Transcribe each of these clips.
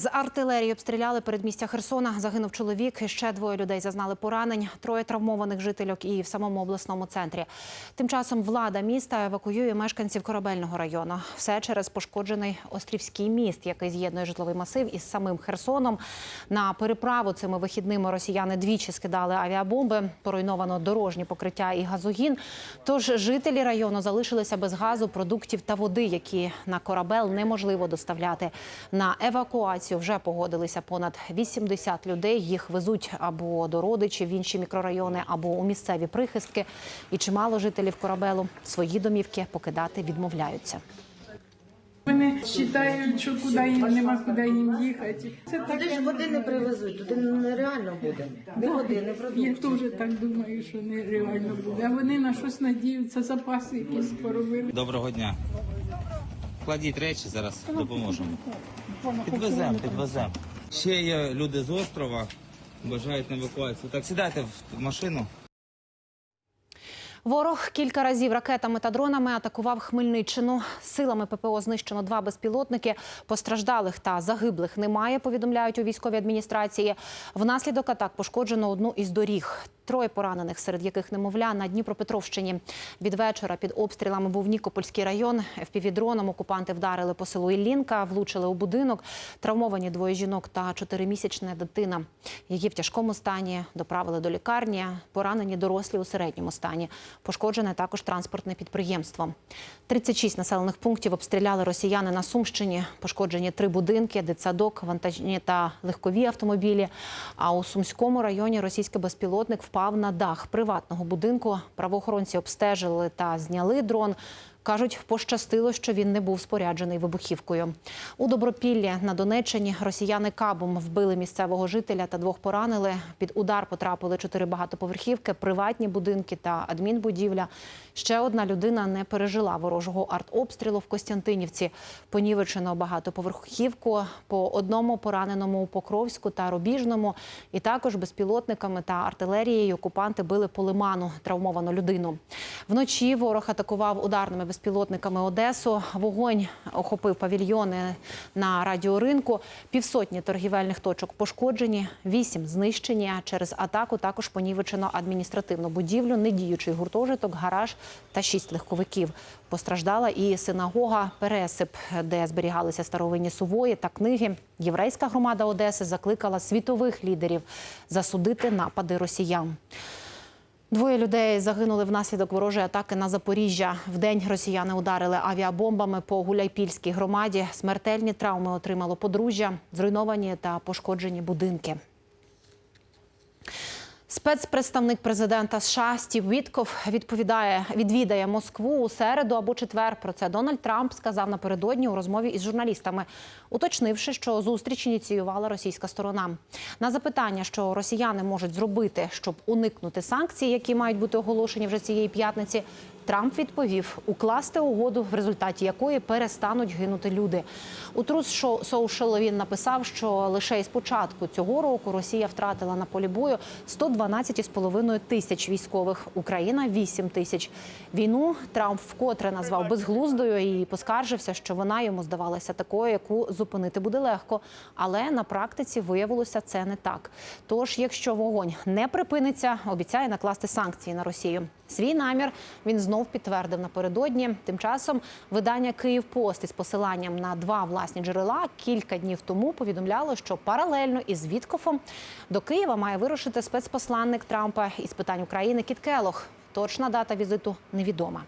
З артилерії обстріляли передмістя Херсона. Загинув чоловік. Ще двоє людей зазнали поранень. Троє травмованих жительок і в самому обласному центрі. Тим часом влада міста евакуює мешканців корабельного району. Все через пошкоджений острівський міст, який з'єднує житловий масив із самим Херсоном. На переправу цими вихідними росіяни двічі скидали авіабомби. Поруйновано дорожні покриття і газогін. Тож жителі району залишилися без газу, продуктів та води, які на корабель неможливо доставляти. На евакуацію вже погодилися понад 80 людей. Їх везуть або до родичів в інші мікрорайони, або у місцеві прихистки. І чимало жителів корабелу свої домівки покидати відмовляються. Вони вважають, що куди їм нема куди їм їхати. Це Туди ж води не привезуть, туди нереально буде. Ні води, ні Я теж так думаю, що нереально буде. А вони на щось надіються, запаси якісь поробили. Доброго дня. Кладіть речі, зараз допоможемо. Підвеземо, підвеземо. Ще є люди з острова, бажають на евакуацію. Так, сідайте в машину. Ворог кілька разів ракетами та дронами атакував Хмельниччину. Силами ППО знищено два безпілотники. Постраждалих та загиблих немає. Повідомляють у військовій адміністрації. Внаслідок атак пошкоджено одну із доріг. Троє поранених, серед яких немовля на Дніпропетровщині. Від вечора під обстрілами був Нікопольський район. ФПВ-дроном окупанти вдарили по селу Іллінка, влучили у будинок. Травмовані двоє жінок та чотиримісячна дитина. Її в тяжкому стані доправили до лікарні. Поранені дорослі у середньому стані. Пошкоджене також транспортне підприємство. 36 населених пунктів обстріляли росіяни на Сумщині. Пошкоджені три будинки, дитсадок, вантажні та легкові автомобілі. А у Сумському районі російський безпілотник впав на дах приватного будинку. Правоохоронці обстежили та зняли дрон. Кажуть, пощастило, що він не був споряджений вибухівкою. У Добропіллі на Донеччині росіяни кабом вбили місцевого жителя та двох поранили. Під удар потрапили чотири багатоповерхівки, приватні будинки та адмінбудівля. Ще одна людина не пережила ворожого артобстрілу в Костянтинівці. Понівечено багатоповерхівку по одному пораненому у Покровську та Рубіжному. І також безпілотниками та артилерією окупанти били по лиману травмовану людину. Вночі ворог атакував ударними безпілотниками Одесу. Вогонь охопив павільйони на радіоринку. Півсотні торгівельних точок пошкоджені, вісім знищені. Через атаку також понівечено адміністративну будівлю, недіючий гуртожиток, гараж та шість легковиків. Постраждала і синагога Пересип, де зберігалися старовинні сувої та книги. Єврейська громада Одеси закликала світових лідерів засудити напади росіян. Двоє людей загинули внаслідок ворожої атаки на Запоріжжя. Вдень росіяни ударили авіабомбами по Гуляйпільській громаді. Смертельні травми отримало подружжя, зруйновані та пошкоджені будинки. Спецпредставник президента США Стів Вітков відповідає, відвідає Москву у середу або четвер. Про це Дональд Трамп сказав напередодні у розмові із журналістами, уточнивши, що зустріч ініціювала російська сторона. На запитання, що росіяни можуть зробити, щоб уникнути санкцій, які мають бути оголошені вже цієї п'ятниці. Трамп відповів укласти угоду, в результаті якої перестануть гинути люди. У Трус Social він написав, що лише із початку цього року Росія втратила на полі бою 112,5 тисяч військових, Україна 8 тисяч. Війну Трамп вкотре назвав безглуздою і поскаржився, що вона йому здавалася такою, яку зупинити буде легко. Але на практиці виявилося це не так. Тож, якщо вогонь не припиниться, обіцяє накласти санкції на Росію. Свій намір він знов підтвердив напередодні. Тим часом видання Київ Пост із посиланням на два власні джерела кілька днів тому повідомляло, що паралельно із Віткофом до Києва має вирушити спецпосланник Трампа із питань України Кіт Келох. Точна дата візиту невідома.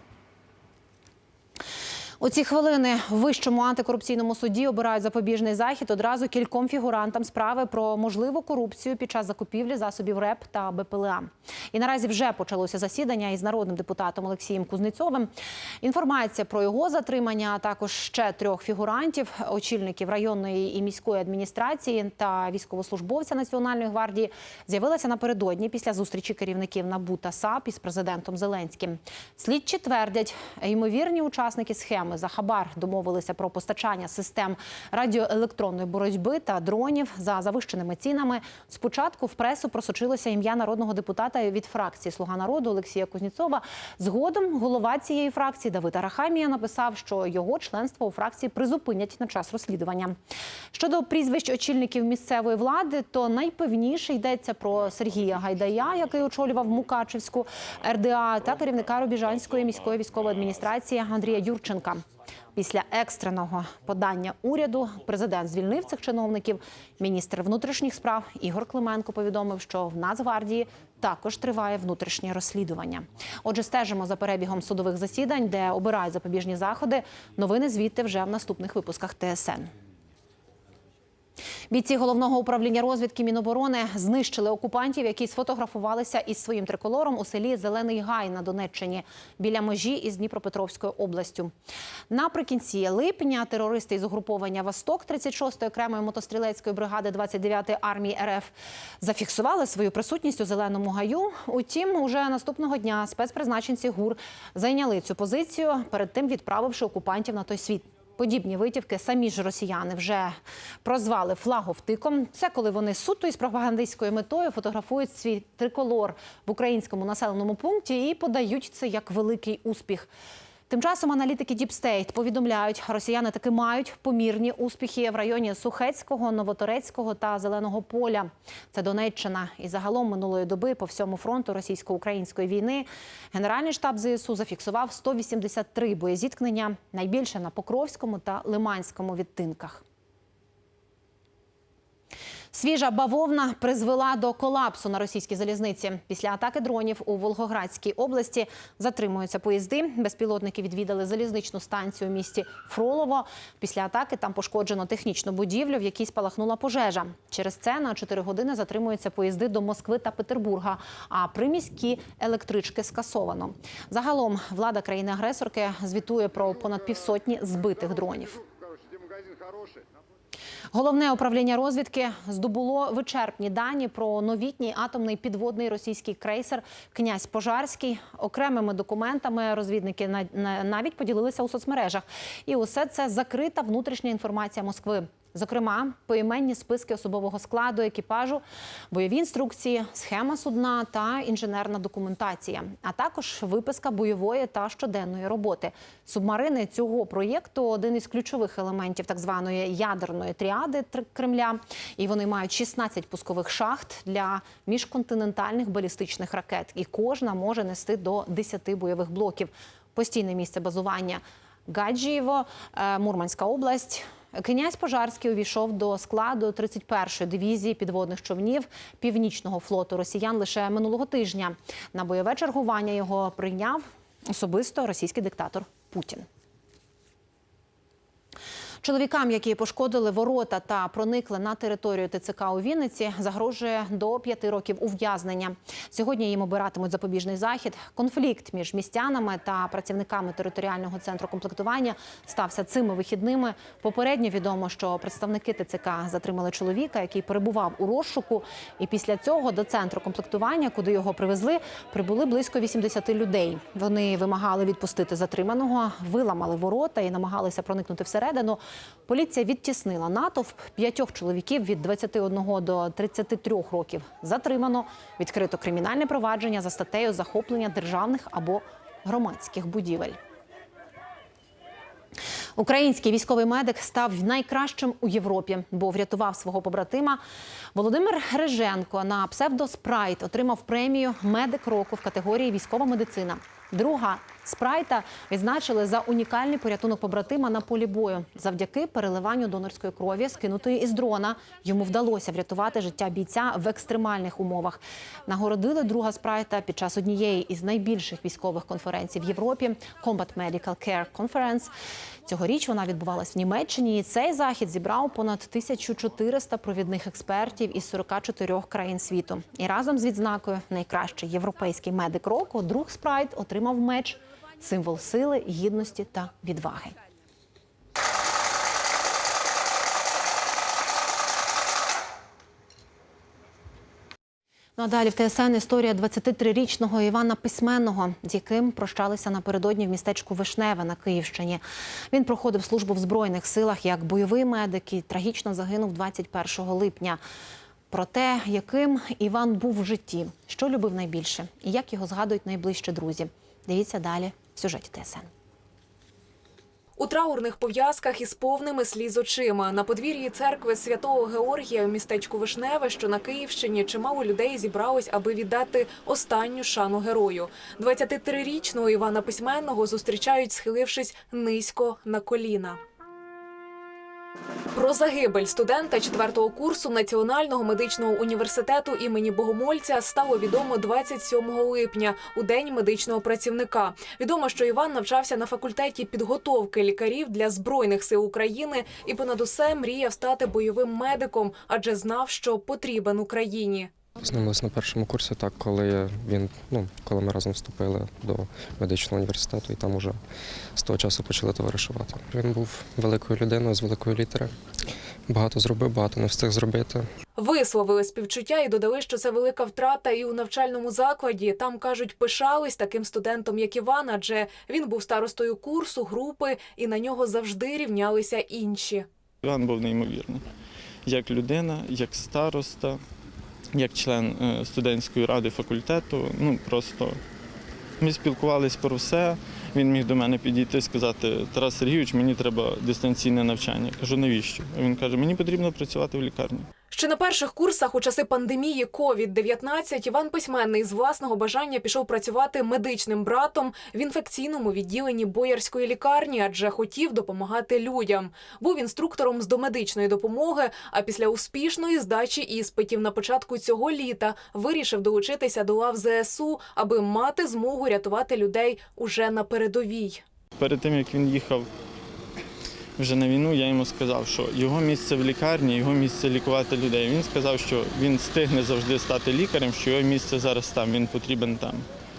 У ці хвилини в вищому антикорупційному суді обирають запобіжний захід одразу кільком фігурантам справи про можливу корупцію під час закупівлі засобів РЕП та БПЛА. І наразі вже почалося засідання із народним депутатом Олексієм Кузнецовим. Інформація про його затримання, а також ще трьох фігурантів, очільників районної і міської адміністрації та військовослужбовця Національної гвардії, з'явилася напередодні після зустрічі керівників НАБУ та САП із президентом Зеленським. Слідчі твердять, ймовірні учасники схеми росіянами за хабар домовилися про постачання систем радіоелектронної боротьби та дронів за завищеними цінами. Спочатку в пресу просочилося ім'я народного депутата від фракції Слуга народу Олексія Кузнєцова. Згодом голова цієї фракції Давид Арахамія написав, що його членство у фракції призупинять на час розслідування. Щодо прізвищ очільників місцевої влади, то найпевніше йдеться про Сергія Гайдая, який очолював Мукачевську РДА, та керівника Рубіжанської міської військової адміністрації Андрія Юрченка. Після екстреного подання уряду президент звільнив цих чиновників. Міністр внутрішніх справ Ігор Клименко повідомив, що в Нацгвардії також триває внутрішнє розслідування. Отже, стежимо за перебігом судових засідань, де обирають запобіжні заходи. Новини звідти вже в наступних випусках ТСН. Бійці головного управління розвідки Міноборони знищили окупантів, які сфотографувалися із своїм триколором у селі Зелений Гай на Донеччині біля межі із Дніпропетровською областю. Наприкінці липня терористи із угруповання Восток 36-ї окремої мотострілецької бригади 29-ї армії РФ зафіксували свою присутність у зеленому гаю. Утім, уже наступного дня спецпризначенці ГУР зайняли цю позицію, перед тим відправивши окупантів на той світ. Подібні витівки самі ж росіяни вже прозвали флаговтиком. Це коли вони суто із пропагандистською метою фотографують свій триколор в українському населеному пункті і подають це як великий успіх. Тим часом аналітики State повідомляють, росіяни таки мають помірні успіхи в районі Сухецького, Новоторецького та Зеленого поля. Це Донеччина. І загалом минулої доби по всьому фронту російсько-української війни Генеральний штаб ЗСУ зафіксував 183 боєзіткнення, найбільше на Покровському та Лиманському відтинках. Свіжа бавовна призвела до колапсу на російській залізниці. Після атаки дронів у Волгоградській області затримуються поїзди. Безпілотники відвідали залізничну станцію у місті Фролово. Після атаки там пошкоджено технічну будівлю, в якій спалахнула пожежа. Через це на 4 години затримуються поїзди до Москви та Петербурга. А приміські електрички скасовано. Загалом влада країни-агресорки звітує про понад півсотні збитих дронів. Головне управління розвідки здобуло вичерпні дані про новітній атомний підводний російський крейсер Князь Пожарський. Окремими документами розвідники на- на- навіть поділилися у соцмережах. І усе це закрита внутрішня інформація Москви. Зокрема, поіменні списки особового складу екіпажу, бойові інструкції, схема судна та інженерна документація, а також виписка бойової та щоденної роботи. Субмарини цього проєкту один із ключових елементів так званої ядерної тріади Кремля. І вони мають 16 пускових шахт для міжконтинентальних балістичних ракет. І кожна може нести до 10 бойових блоків. Постійне місце базування Гаджієво, е, Мурманська область. Князь Пожарський увійшов до складу 31-ї дивізії підводних човнів північного флоту росіян лише минулого тижня. На бойове чергування його прийняв особисто російський диктатор Путін. Чоловікам, які пошкодили ворота та проникли на територію ТЦК у Вінниці, загрожує до п'яти років ув'язнення. Сьогодні їм обиратимуть запобіжний захід. Конфлікт між містянами та працівниками територіального центру комплектування стався цими вихідними. Попередньо відомо, що представники ТЦК затримали чоловіка, який перебував у розшуку. І після цього до центру комплектування, куди його привезли, прибули близько 80 людей. Вони вимагали відпустити затриманого, виламали ворота і намагалися проникнути всередину. Поліція відтіснила натовп. П'ятьох чоловіків від 21 до 33 років затримано. Відкрито кримінальне провадження за статтею захоплення державних або громадських будівель. Український військовий медик став найкращим у Європі, бо врятував свого побратима. Володимир Гриженко на псевдоспрайт отримав премію Медик року в категорії військова медицина. Друга спрайта відзначили за унікальний порятунок побратима на полі бою. Завдяки переливанню донорської крові, скинутої із дрона, йому вдалося врятувати життя бійця в екстремальних умовах. Нагородили друга спрайта під час однієї із найбільших військових конференцій в Європі Combat Medical Care Conference. Цьогоріч вона відбувалась в Німеччині. І цей захід зібрав понад 1400 провідних експертів із 44 країн світу. І разом з відзнакою найкращий європейський медик року друг спрайт отримав меч символ сили, гідності та відваги. Ну а далі в ТСН історія 23-річного Івана Письменного, з яким прощалися напередодні в містечку Вишневе на Київщині. Він проходив службу в Збройних силах як бойовий медик і трагічно загинув 21 липня. Про те, яким Іван був в житті, що любив найбільше і як його згадують найближчі друзі. Дивіться далі в сюжеті ТСН. У траурних пов'язках із повними сліз очима на подвір'ї церкви святого Георгія в містечку Вишневе, що на Київщині, чимало людей зібралось, аби віддати останню шану герою. 23-річного Івана Письменного зустрічають, схилившись низько на коліна. Про загибель студента четвертого курсу Національного медичного університету імені Богомольця стало відомо 27 липня, у день медичного працівника. Відомо, що Іван навчався на факультеті підготовки лікарів для збройних сил України і понад усе мріяв стати бойовим медиком, адже знав, що потрібен Україні. Знайомилися на першому курсі, так, коли він, ну, коли ми разом вступили до медичного університету і там уже з того часу почали товаришувати. Він був великою людиною з великої літери. Багато зробив, багато не встиг зробити. Висловили співчуття і додали, що це велика втрата і у навчальному закладі. Там кажуть, пишались таким студентом, як Іван, адже він був старостою курсу, групи, і на нього завжди рівнялися інші. Іван був неймовірний. Як людина, як староста, як член е, студентської ради факультету. Ну просто ми спілкувалися про все. Він міг до мене підійти і сказати: Тарас Сергійович, мені треба дистанційне навчання. Я кажу, навіщо? Він каже, мені потрібно працювати в лікарні. Ще на перших курсах у часи пандемії COVID-19 Іван Письменний з власного бажання пішов працювати медичним братом в інфекційному відділенні боярської лікарні, адже хотів допомагати людям. Був інструктором з домедичної допомоги. А після успішної здачі іспитів на початку цього літа вирішив долучитися до лав ЗСУ, аби мати змогу рятувати людей уже на передовій. Перед тим як він їхав вже на війну, я йому сказав, що його місце в лікарні, його місце лікувати людей. Він сказав, що він встигне завжди стати лікарем, що його місце зараз там, він потрібен там.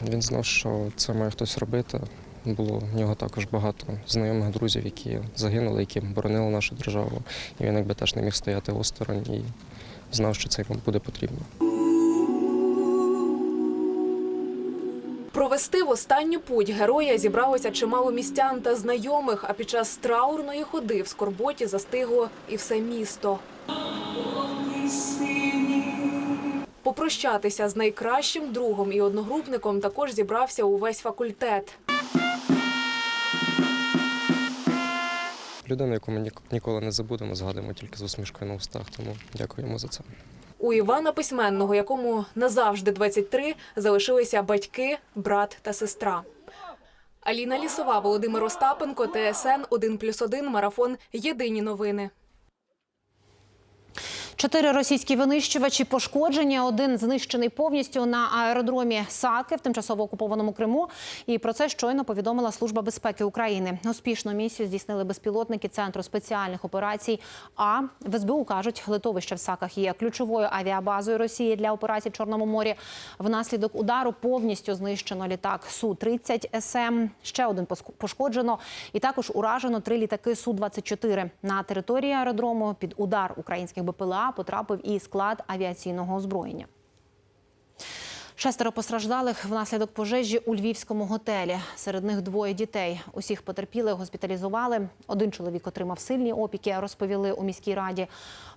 Він знав, що це має хтось робити. Було в нього також багато знайомих друзів, які загинули, які боронили нашу державу. І він якби теж не міг стояти осторонь і знав, що це йому буде потрібно. Провести в останню путь героя зібралося чимало містян та знайомих. А під час траурної ходи в скорботі застигло і все місто. Попрощатися з найкращим другом і одногрупником також зібрався увесь факультет. Людина, яку ми нік- ніколи не забудемо, згадуємо тільки з усмішкою на устах. Тому дякуємо за це. У Івана Письменного, якому назавжди 23, залишилися батьки, брат та сестра. Аліна Лісова, Володимир Остапенко, ТСН 1+,1, Марафон. Єдині новини. Чотири російські винищувачі пошкоджені. Один знищений повністю на аеродромі Саки в тимчасово окупованому Криму. І про це щойно повідомила Служба безпеки України. Успішну місію здійснили безпілотники Центру спеціальних операцій. А в СБУ кажуть, литовище в Саках є ключовою авіабазою Росії для операцій в Чорному морі. Внаслідок удару повністю знищено літак су 30 СМ. Ще один пошкоджено, і також уражено три літаки су 24 на території аеродрому. Під удар українських БПЛА потрапив і склад авіаційного озброєння. Шестеро постраждалих внаслідок пожежі у львівському готелі. Серед них двоє дітей. Усіх потерпілих госпіталізували. Один чоловік отримав сильні опіки, розповіли у міській раді.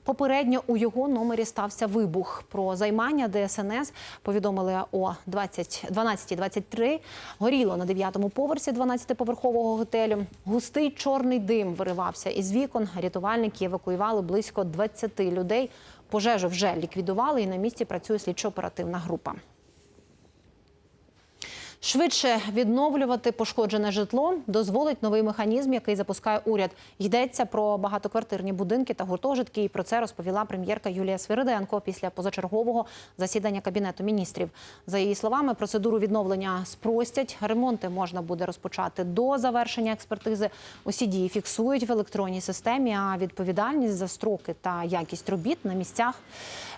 Попередньо у його номері стався вибух. Про займання ДСНС повідомили о 20 12.23. Горіло на 9-му поверсі 12-поверхового готелю. Густий чорний дим виривався із вікон. Рятувальники евакуювали близько 20 людей. Пожежу вже ліквідували і на місці працює слідчо-оперативна група. Швидше відновлювати пошкоджене житло дозволить новий механізм, який запускає уряд. Йдеться про багатоквартирні будинки та гуртожитки. І про це розповіла прем'єрка Юлія Свириденко після позачергового засідання кабінету міністрів. За її словами, процедуру відновлення спростять. Ремонти можна буде розпочати до завершення експертизи. Усі дії фіксують в електронній системі. А відповідальність за строки та якість робіт на місцях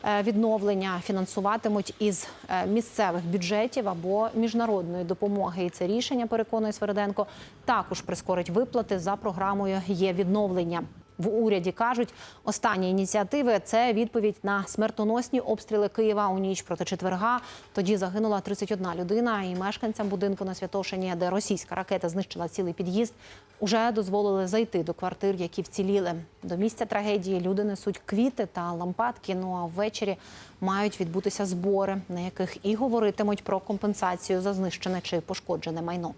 е, відновлення фінансуватимуть із е, місцевих бюджетів або міжнародної допомоги. І це рішення, переконує Свериденко, також прискорить виплати за програмою є відновлення. В уряді кажуть, останні ініціативи це відповідь на смертоносні обстріли Києва у ніч проти четверга. Тоді загинула 31 людина, і мешканцям будинку на Святошині, де російська ракета знищила цілий під'їзд, уже дозволили зайти до квартир, які вціліли. До місця трагедії люди несуть квіти та лампадки. Ну а ввечері мають відбутися збори, на яких і говоритимуть про компенсацію за знищене чи пошкоджене майно.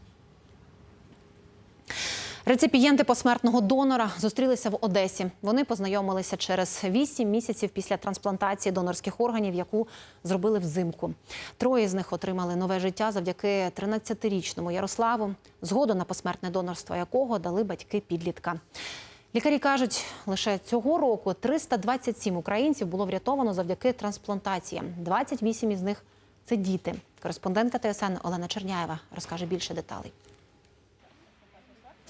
Реципієнти посмертного донора зустрілися в Одесі. Вони познайомилися через 8 місяців після трансплантації донорських органів, яку зробили взимку. Троє з них отримали нове життя завдяки 13-річному Ярославу, згоду на посмертне донорство якого дали батьки підлітка. Лікарі кажуть, лише цього року 327 українців було врятовано завдяки трансплантаціям. 28 із них це діти. Кореспондентка ТСН Олена Черняєва розкаже більше деталей.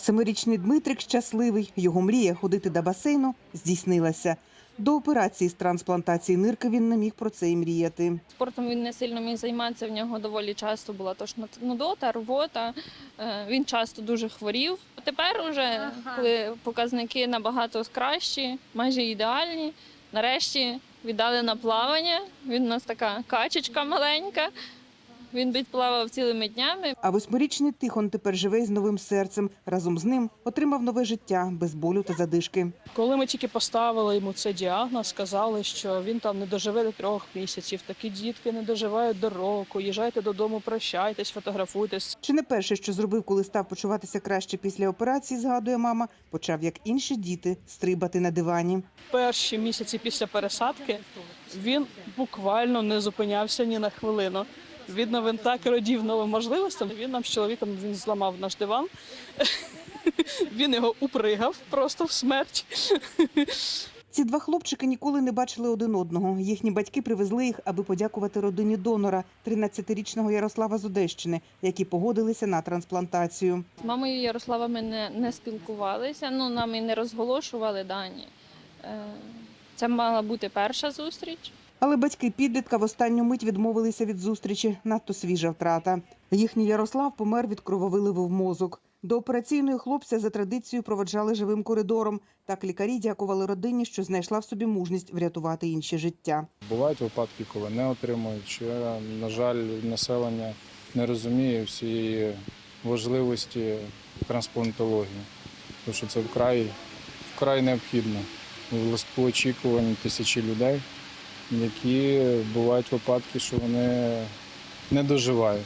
Семирічний Дмитрик щасливий. Його мрія ходити до басейну здійснилася. До операції з трансплантації нирки він не міг про це і мріяти. Спортом він не сильно міг займатися. В нього доволі часто була точно нудота, рвота. Е, Він часто дуже хворів. Тепер, уже, коли показники набагато кращі, майже ідеальні, нарешті віддали на плавання. Він у нас така качечка маленька. Він відплавав цілими днями. А восьмирічний Тихон тепер живе із новим серцем. Разом з ним отримав нове життя без болю та задишки. Коли ми тільки поставили йому цей діагноз, сказали, що він там не доживе до трьох місяців. Такі дітки не доживають до року. Їжджайте додому, прощайтесь, фотографуйтесь. Чи не перше, що зробив, коли став почуватися краще після операції, згадує мама, почав, як інші діти, стрибати на дивані. Перші місяці після пересадки він буквально не зупинявся ні на хвилину. Видно, він так радів новим можливостям. Він нам з чоловіком він зламав наш диван. Він його упригав просто в смерть. Ці два хлопчики ніколи не бачили один одного. Їхні батьки привезли їх, аби подякувати родині донора, 13-річного Ярослава з Одещини, які погодилися на трансплантацію. З мамою Ярослава ми не, не спілкувалися, ну нам і не розголошували дані. Е, Це мала бути перша зустріч. Але батьки підлітка в останню мить відмовилися від зустрічі. Надто свіжа втрата. Їхній Ярослав помер від крововиливу в мозок. До операційної хлопця за традицією проводжали живим коридором. Так лікарі дякували родині, що знайшла в собі мужність врятувати інші життя. Бувають випадки, коли не отримують. На жаль, населення не розуміє всієї важливості трансплантології, тому що це вкрай, вкрай необхідно. В листку очікувань тисячі людей, які бувають випадки, що вони не доживають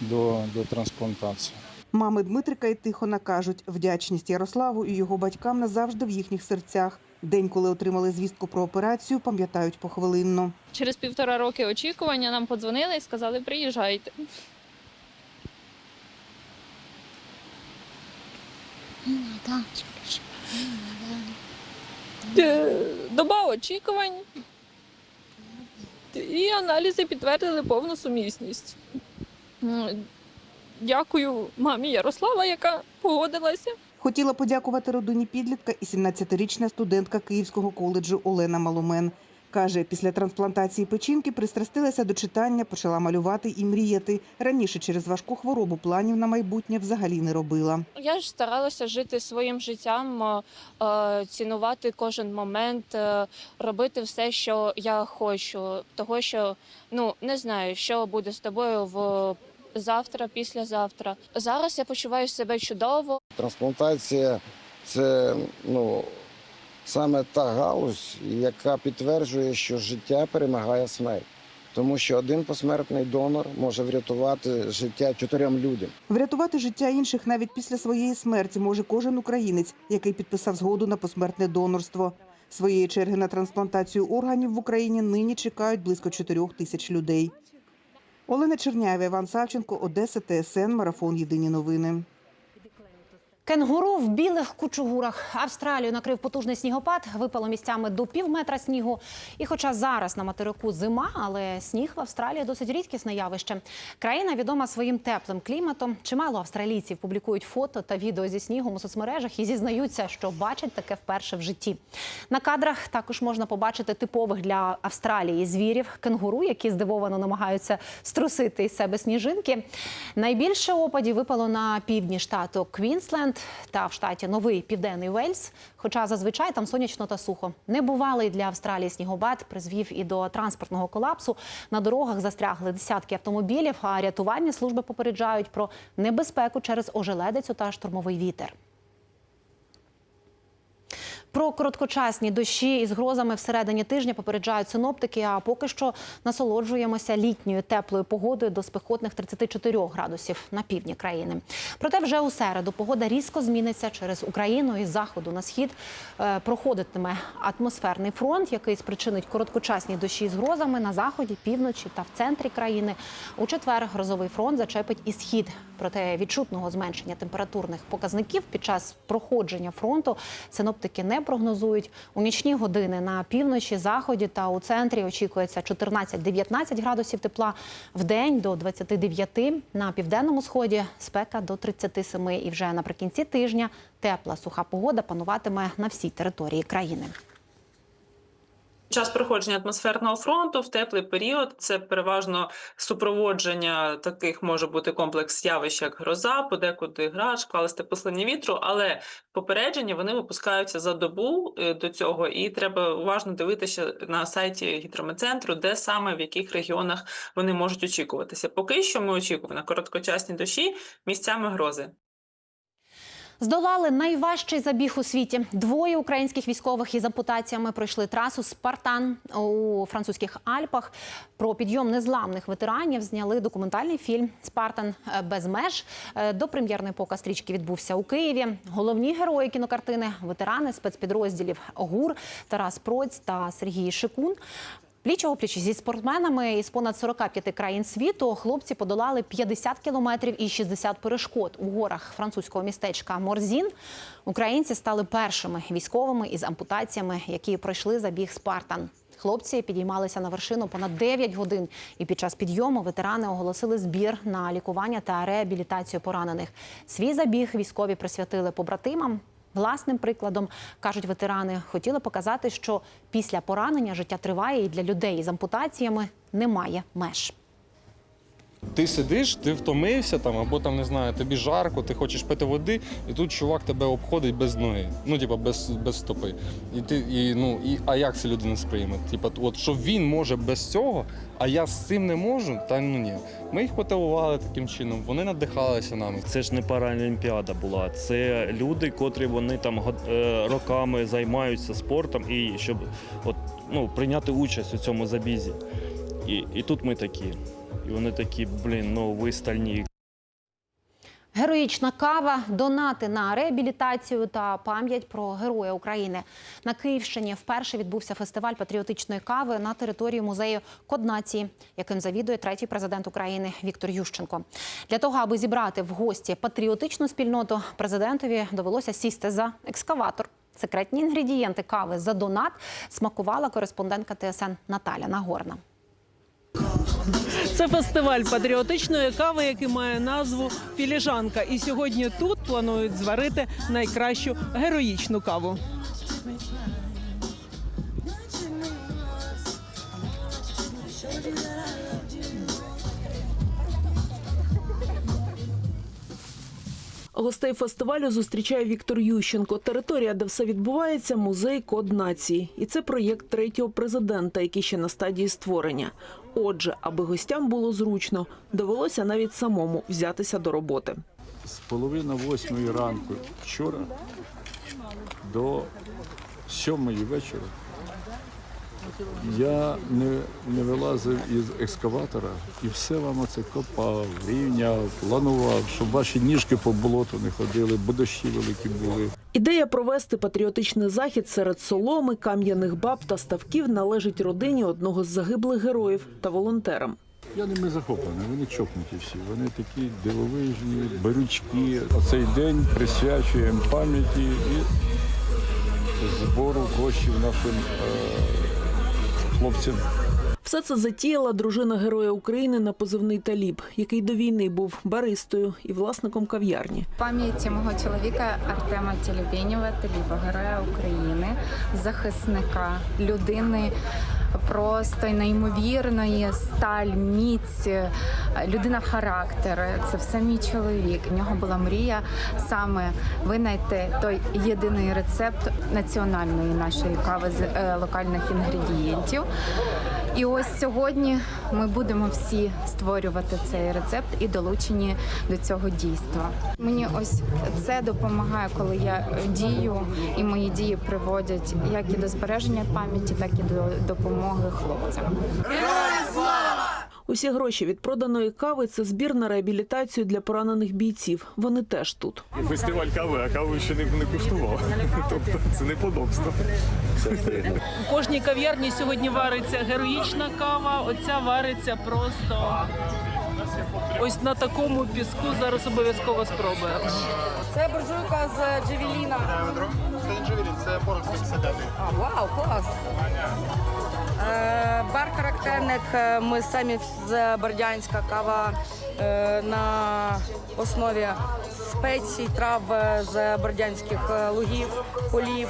до, до трансплантації. Мами Дмитрика і Тихона кажуть, вдячність Ярославу і його батькам назавжди в їхніх серцях. День, коли отримали звістку про операцію, пам'ятають похвилинно. Через півтора роки очікування нам подзвонили і сказали, приїжджайте. Е, Доба очікувань. І аналізи підтвердили повну сумісність. Дякую мамі Ярослава, яка погодилася. Хотіла подякувати родині підлітка і 17-річна студентка Київського коледжу Олена Маломен. Каже, після трансплантації печінки пристрастилася до читання, почала малювати і мріяти. Раніше через важку хворобу планів на майбутнє взагалі не робила. Я ж старалася жити своїм життям, е, е, цінувати кожен момент, е, робити все, що я хочу. Того, що ну не знаю, що буде з тобою в завтра, післязавтра. Зараз я почуваю себе чудово. Трансплантація це ну, саме та галузь, яка підтверджує, що життя перемагає смерть. Тому що один посмертний донор може врятувати життя чотирьом людям. Врятувати життя інших навіть після своєї смерті може кожен українець, який підписав згоду на посмертне донорство. Своєї черги на трансплантацію органів в Україні нині чекають близько 4 тисяч людей. Олена Черняєва, Іван Савченко, Одеса, ТСН, Марафон. Єдині новини. Кенгуру в білих кучугурах. Австралію накрив потужний снігопад, випало місцями до пів метра снігу. І хоча зараз на материку зима, але сніг в Австралії досить рідкісне явище. Країна відома своїм теплим кліматом. Чимало австралійців публікують фото та відео зі снігом у соцмережах і зізнаються, що бачать таке вперше в житті. На кадрах також можна побачити типових для Австралії звірів, кенгуру, які здивовано намагаються струсити із себе сніжинки. Найбільше опадів випало на півдні штату Квінсленд. Та в штаті Новий Південний Вельс. Хоча зазвичай там сонячно та сухо. Небувалий для Австралії снігобат призвів і до транспортного колапсу. На дорогах застрягли десятки автомобілів, а рятувальні служби попереджають про небезпеку через ожеледицю та штурмовий вітер. Про короткочасні дощі із грозами всередині тижня попереджають синоптики. А поки що насолоджуємося літньою теплою погодою до спекотних 34 градусів на півдні країни. Проте вже у середу погода різко зміниться через Україну із заходу на схід. Е, Проходитиме атмосферний фронт, який спричинить короткочасні дощі з грозами на заході, півночі та в центрі країни. У четвер грозовий фронт зачепить і схід. Проте відчутного зменшення температурних показників під час проходження фронту синоптики не прогнозують. У нічні години на півночі, заході та у центрі очікується 14-19 градусів тепла в день до 29, на південному сході спека до 37. І вже наприкінці тижня тепла суха погода пануватиме на всій території країни. Час проходження атмосферного фронту в теплий період це переважно супроводження таких може бути комплекс явищ, як гроза, подекуди град, шквали степослання вітру, але попередження вони випускаються за добу е, до цього, і треба уважно дивитися на сайті гідрометцентру, де саме в яких регіонах вони можуть очікуватися. Поки що ми очікуємо на короткочасні дощі місцями грози. Здолали найважчий забіг у світі. Двоє українських військових із ампутаціями пройшли трасу Спартан у французьких Альпах. Про підйом незламних ветеранів зняли документальний фільм Спартан без меж. Е, Допрем'єрний показ стрічки відбувся у Києві. Головні герої кінокартини ветерани спецпідрозділів ГУР Тарас Проць та Сергій Шикун. Пліч опліч зі спортсменами із понад 45 країн світу хлопці подолали 50 кілометрів і 60 перешкод у горах французького містечка Морзін. Українці стали першими військовими із ампутаціями, які пройшли забіг Спартан. Хлопці підіймалися на вершину понад 9 годин, і під час підйому ветерани оголосили збір на лікування та реабілітацію поранених. Свій забіг військові присвятили побратимам. Власним прикладом кажуть ветерани, хотіли показати, що після поранення життя триває, і для людей з ампутаціями немає меж. Ти сидиш, ти втомився там, або там не знаю, тобі жарко, ти хочеш пити води, і тут чувак тебе обходить без ноги, ну типа без, без стопи. І ти, і, ну, і, а як це людина сприйме? Типа, от що він може без цього, а я з цим не можу, та ну ні. Ми їх мотивували таким чином, вони надихалися нами. Це ж не паралімпіада була. Це люди, котрі вони там е, роками займаються спортом і щоб от, ну, прийняти участь у цьому забізі. І, і тут ми такі. І вони такі, блін, ну ви стальні, Героїчна кава, донати на реабілітацію та пам'ять про героя України. На Київщині вперше відбувся фестиваль патріотичної кави на території музею Код нації, яким завідує третій президент України Віктор Ющенко. Для того, аби зібрати в гості патріотичну спільноту, президентові довелося сісти за екскаватор. Секретні інгредієнти кави за донат смакувала кореспондентка ТСН Наталя Нагорна. Це фестиваль патріотичної кави, який має назву Філіжанка. І сьогодні тут планують зварити найкращу героїчну каву. Гостей фестивалю зустрічає Віктор Ющенко. Територія, де все відбувається, музей Код нації. І це проєкт третього президента, який ще на стадії створення. Отже, аби гостям було зручно, довелося навіть самому взятися до роботи. з половини восьмої ранку вчора до сьомої вечора я не, не вилазив із екскаватора і все вам оце копав, рівняв, планував, щоб ваші ніжки по болоту не ходили, бо дощі великі були. Ідея провести патріотичний захід серед соломи, кам'яних баб та ставків належить родині одного з загиблих героїв та волонтерам. Я ними захоплений, вони чокнуті всі, вони такі дивовижні, берючки. Цей день присвячуємо пам'яті і збору коштів нашим е, хлопцям. Все це затіяла дружина Героя України на позивний Таліб, який до війни був баристою і власником кав'ярні. пам'яті мого чоловіка Артема Тілюбєнєва, Таліба, героя України, захисника, людини, просто неймовірної сталь, міць, е, людина характер. Це все мій чоловік. У нього була мрія саме винайти той єдиний рецепт національної нашої кави з е, локальних інгредієнтів. І ось сьогодні ми будемо всі створювати цей рецепт і долучені до цього дійства. Мені ось це допомагає, коли я дію, і мої дії приводять як і до збереження пам'яті, так і до допомоги хлопцям. Усі гроші від проданої кави це збір на реабілітацію для поранених бійців. Вони теж тут. Фестиваль кави, а каву ще не, не куштував. Тобто це неподобство. У кожній кав'ярні сьогодні вариться героїчна кава. Оця вариться просто ось на такому піску. Зараз обов'язково спробуємо. Це буржуйка з Джевеліна. Це не джевелін, це порох 155. А, вау, клас. Е, бар характерник. е, Ми самі з Бердянська кава е, на основі спецій, трав з бердянських е, лугів, полів.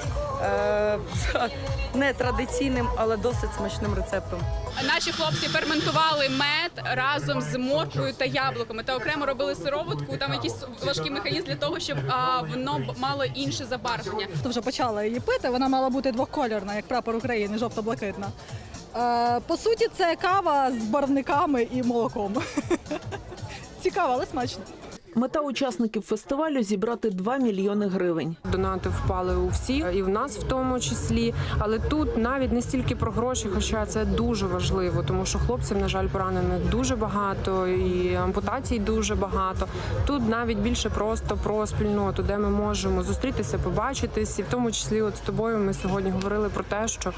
Нетрадиційним, але досить смачним рецептом. Наші хлопці ферментували мед разом з морквою та яблуками та окремо робили сироватку. Там якийсь важкий механізм для того, щоб а, воно мало інше забарвлення. Вже почала її пити. Вона мала бути двокольорна, як прапор України, жовто-блакитна. Е, По суті, це кава з барвниками і молоком. Цікаво, але смачно. Мета учасників фестивалю зібрати 2 мільйони гривень. Донати впали у всіх, і в нас в тому числі. Але тут навіть не стільки про гроші, хоча це дуже важливо, тому що хлопців, на жаль, поранених дуже багато, і ампутацій дуже багато. Тут навіть більше просто про спільноту, де ми можемо зустрітися, побачитись, і в тому числі, от з тобою ми сьогодні говорили про те, що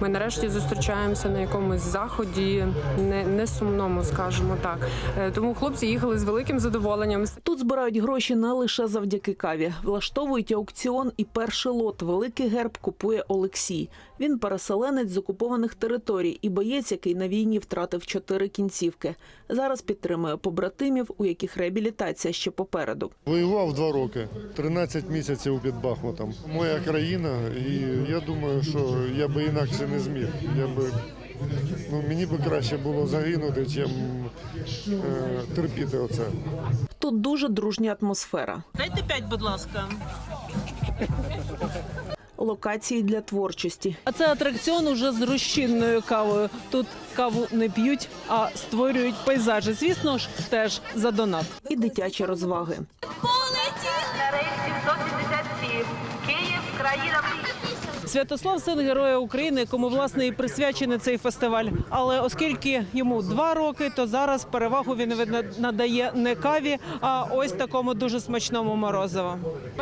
ми нарешті зустрічаємося на якомусь заході, не, не сумному, скажімо так. Е, Тому хлопці їхали з великим задоволенням. Тут збирають гроші не лише завдяки каві. Влаштовують аукціон і перший лот Великий герб купує Олексій. Він переселенець з окупованих територій і боєць, який на війні втратив чотири кінцівки. Зараз підтримує побратимів, у яких реабілітація ще попереду. Воював два роки, 13 місяців під Бахмутом. Моя країна, і я думаю, що я би інакше не зміг. Я би, ну, мені би краще було загинути, чим е, терпіти оце. Тут дуже дружня атмосфера. Дайте п'ять, будь ласка. Локації для творчості. А це атракціон уже з розчинною кавою. Тут каву не п'ють, а створюють пейзажі. Звісно ж, теж за донат. І дитячі розваги. Київ, країна Святослав син героя України, якому власне і присвячений цей фестиваль. Але оскільки йому два роки, то зараз перевагу він видно, надає не каві, а ось такому дуже смачному морозиву.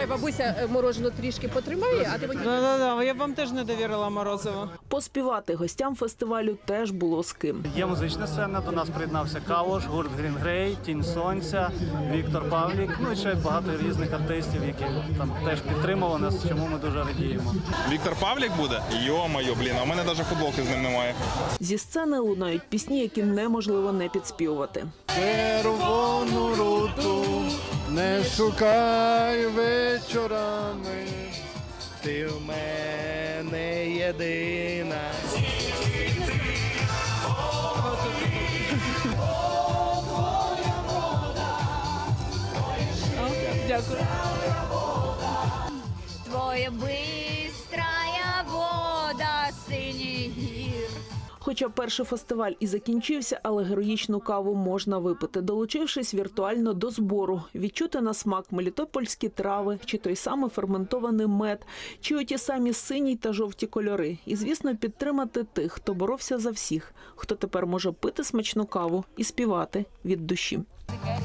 Бабуся морожено трішки потримає, а ти потім... Да-да-да, я б вам теж не довірила морозиво. Поспівати гостям фестивалю теж було з ким. Є музична сцена, до нас приєднався Калош, гурт Grey, Тінь Сонця, Віктор Павлік, ну і ще багато різних артистів, які там теж підтримували нас, чому ми дуже радіємо. Віктор Павлік буде? Йо-моє, блін, а у мене навіть футболки з ним немає. Зі сцени лунають пісні, які неможливо не підспівувати. Червону руту не шукай вечорами. Ти в мене єдина. Дякую. Твоя бистрая Хоча перший фестиваль і закінчився, але героїчну каву можна випити, долучившись віртуально до збору, відчути на смак мелітопольські трави, чи той самий ферментований мед, чи оті самі сині та жовті кольори. І, звісно, підтримати тих, хто боровся за всіх, хто тепер може пити смачну каву і співати від душі.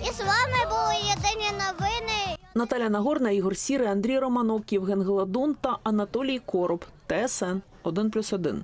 І з вами були єдині новини. Наталя Нагорна, Ігор Сірий, Андрій Романок, Євген Гладун та Анатолій Короб. ТСН 1+,1.